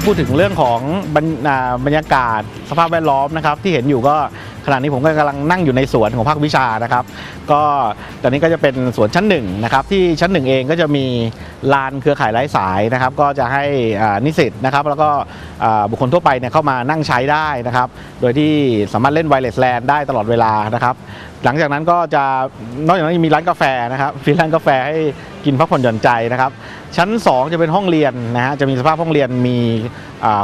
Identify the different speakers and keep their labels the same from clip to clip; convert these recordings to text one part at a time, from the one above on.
Speaker 1: ถ้าพูดถึงเรื่องของบรรอ่าบรรยากาศสภาพแวดล้อมนะครับที่เห็นอยู่ก็ขณะนี้ผมก็กำลังนั่งอยู่ในสวนของภาควิชานะครับ ก็ตอนนี้ก็จะเป็นสวนชั้นหนึ่งนะครับที่ชั้นหนึ่งเองก็จะมีลานเครือข่ายไร้สายนะครับ ก็จะให้นิสิตนะครับ แล้วก็บุคคลทั่วไปเนี่ยเข้ามานั่งใช้ได้นะครับ โดยที่สามารถเล่นไวเลสแลนได้ตลอดเวลานะครับ หลังจากนั้นก็จะนอกจากนั้นยังมีร้านกาแฟนะครับฟรีร้านกาแฟให้กินพักผ่อนหย่อนใจนะครับ ชั้น 2 จะเป็นห้องเรียนนะฮะจะมีสภาพห้องเรียนมี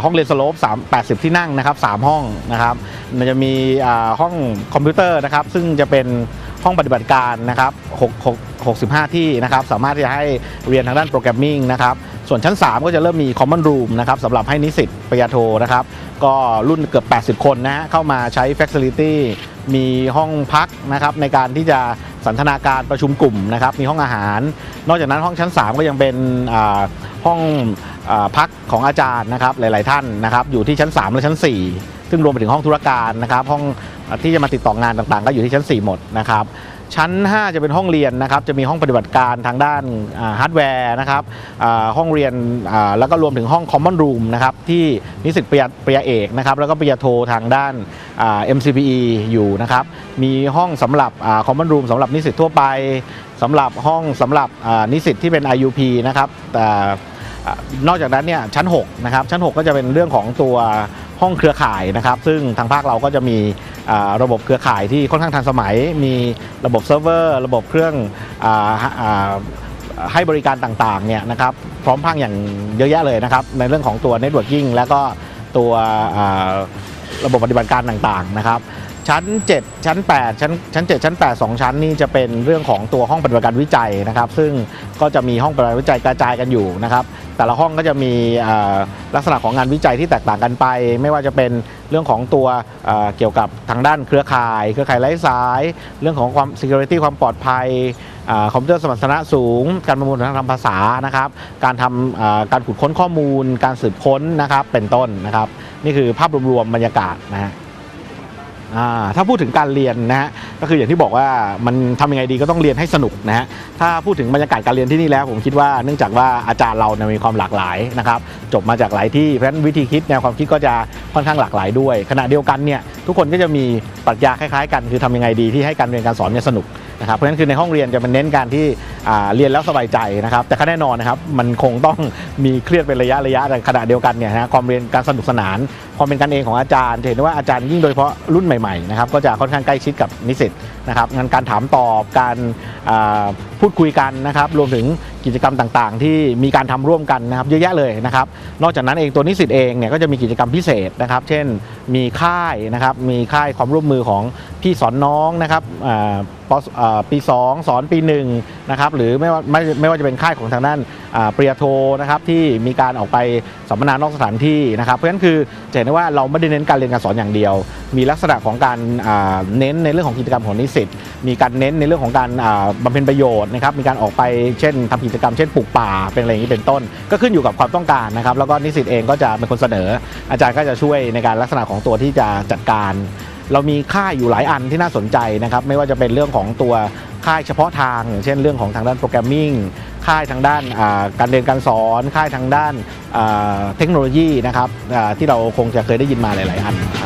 Speaker 1: ห้องเรียนสโลป3 80 ที่นั่งนะครับ3ห้องนะครับมันจะมีห้องคอมพิวเตอร์นะครับ ซึ่งจะเป็นห้องปฏิบัติการนะครับ6 6 65 ที่นะครับ สามารถที่จะให้เรียนทางด้านโปรแกรมมิ่งนะครับ ส่วนชั้น 3 ก็จะเริ่มมี Common Room นะครับสำหรับให้นิสิตปริญญาโทนะครับ ก็รุ่นเกือบ 80 คนนะเข้ามาใช้ Facility มีห้องพักนะครับในการที่จะสันทนาการประชุมกลุ่มนะครับมีห้องอาหาร นอกจากนั้นห้องชั้น 3 ก็ยังเป็นห้องอพักของอาจารย์นะครับหลาย ๆ ท่านนะครับอยู่ที่ชั้น 3 และชั้น 4 ซึ่งรวมไปถึงห้องธุรการนะครับห้องที่จะมาติดต่องานต่างๆ ก็อยู่ที่ชั้น 4 หมดนะครับ ชั้น 5 จะเป็นห้องเรียนนะครับจะมีห้องปฏิบัติการทางด้านฮาร์ดแวร์นะครับห้องเรียนแล้วก็รวมถึงห้อง Common Room นะครับที่นิสิตปริญญาปริญาเอกนะครับแล้วก็ปริญญาโททางด้าน MCPE อยู่นะครับมีห้องสำหรับคอ่า Common Room สำหรับนิสิตทั่วไปสำหรับห้องสำหรับนิสิตที่เป็น IUP นะครับแต่นอกจากนั้นเนี่ยชั้น6นะครับชั้น 6 ก็จะเป็นเรื่องของตัว ห้องเครือข่ายนะครับ ซึ่งทางภาคเราก็จะมีระบบเครือข่ายที่ค่อนข้างทันสมัย มีระบบเซิร์ฟเวอร์ ระบบเครื่องออให้บริการต่างๆเนี่ยนะครับพร้อมพังอย่างเยอะแยะเลยนะครับ ในเรื่องของตัว Networking แล้วก็ตัวระบบปฏิบัติการต่างๆนะครับ ชั้น 7 ชั้น 8 ชั้นชั้น 7 ชั้น 8 2 ชั้นนี่จะเป็นเรื่องของตัวห้องปฏิบัติการวิจัยนะครับ ซึ่งก็จะมีห้องปฏิบัติการวิจัยกระจายกันอยู่นะครับ แต่ละห้องก็จะมีลักษณะของงานวิจัยที่แตกต่างกันไป ไม่ว่าจะเป็นเรื่องของตัวเกี่ยวกับทางด้านเครือข่าย เครือข่ายไร้สาย เรื่องของความ security ความปลอดภัยอคอมพิวเตอร์สมรรถนะสูง การประมวลทางภาษานะครับ การทำการขุดค้นข้อมูล การสืบค้นนะครับ เป็นต้นนะครับ นี่คือภาพรวมๆบรรยากาศนะฮะ ถ้าพูดถึงการเรียนนะฮะก็คืออย่างที่บอกว่ามันทำยังไงดีก็ต้องเรียนให้สนุกนะฮะถ้าพูดถึงบรรยากาศการเรียนที่นี่แล้ว ผมคิดว่าเนื่องจากว่าอาจารย์เราเนี่ยมีความหลากหลายนะครับจบมาจากหลายที่เพราะฉะนั้นวิธีคิดแนวความคิดก็จะค่อนข้างหลากหลายด้วย ขณะเดียวกันเนี่ยทุกคนก็จะมีปรัชญาคล้ายๆ กัน คือทำยังไงดีที่ให้การเรียนการสอนเนี่ยสนุกนะครับเพราะฉะนั้นคือในห้องเรียนจะเป็นเน้นการที่ เรียนแล้วสบายใจนะครับ แต่ก็แน่นอนนะครับมันคงต้องมีเครียดเป็นระยะระยะแต่ขณะเดียวกันเนี่ยนะความเรียนการสนุกสนาน ความเป็นกันเองของอาจารย์เห็นได้ว่าอาจารย์ยิ่งโดยเฉพาะรุ่นใหม่ๆนะครับก็จะค่อนข้างใกล้ชิดกับนิสิตนะครับงานการถามตอบการอ่าพูดคุยกันนะครับรวมถึง กิจกรรมต่างๆ ที่มีการทำร่วมกันนะครับเยอะแยะเลยนะครับนอกจากนั้นเองตัวนิสิตเองเนี่ยก็จะมีกิจกรรมพิเศษนะครับ เช่นมีค่ายนะครับมีค่ายความร่วมมือของพี่สอนน้องนะครับอ่าปอ่าปี2สอนปี1นะครับหรือไม่ว่าไม่ไม่ว่าจะเป็นค่ายของทางด้านอ่าปริญญาโทนะครับที่มีการออกไปสัมมนานอกสถานที่นะครับเพราะฉะนั้นคือจะเห็นได้ว่าเราไม่ได้เน้นการเรียนการสอนอย่างเดียว มีลักษณะของการเน้นในเรื่องของกิจกรรมของนิสิตมีการเน้นในเรื่องของการอ่าบำเพ็ญประโยชน์นะครับมีการออกไปเช่นทำกิจกรรมเช่นปลูกป่าเป็นอะไรอย่างนี้เป็นต้น ก็ขึ้นอยู่กับความต้องการนะครับแล้วก็นิสิตเองก็จะเป็นคนเสนอ อาจารย์ก็จะช่วยในการลักษณะของตัวที่จะจัดการเรามีค่ายอยู่หลายอันที่น่าสนใจนะครับ ไม่ว่าจะเป็นเรื่องของตัวค่ายเฉพาะทางอย่างเช่นเรื่องของทางด้านโปรแกรมมิ่ง ค่ายทางด้านการเรียนการสอนค่ายทางด้านเทคโนโลยีนะครับที่เราคงจะเคยได้ยินมาหลาย ๆ อันครับ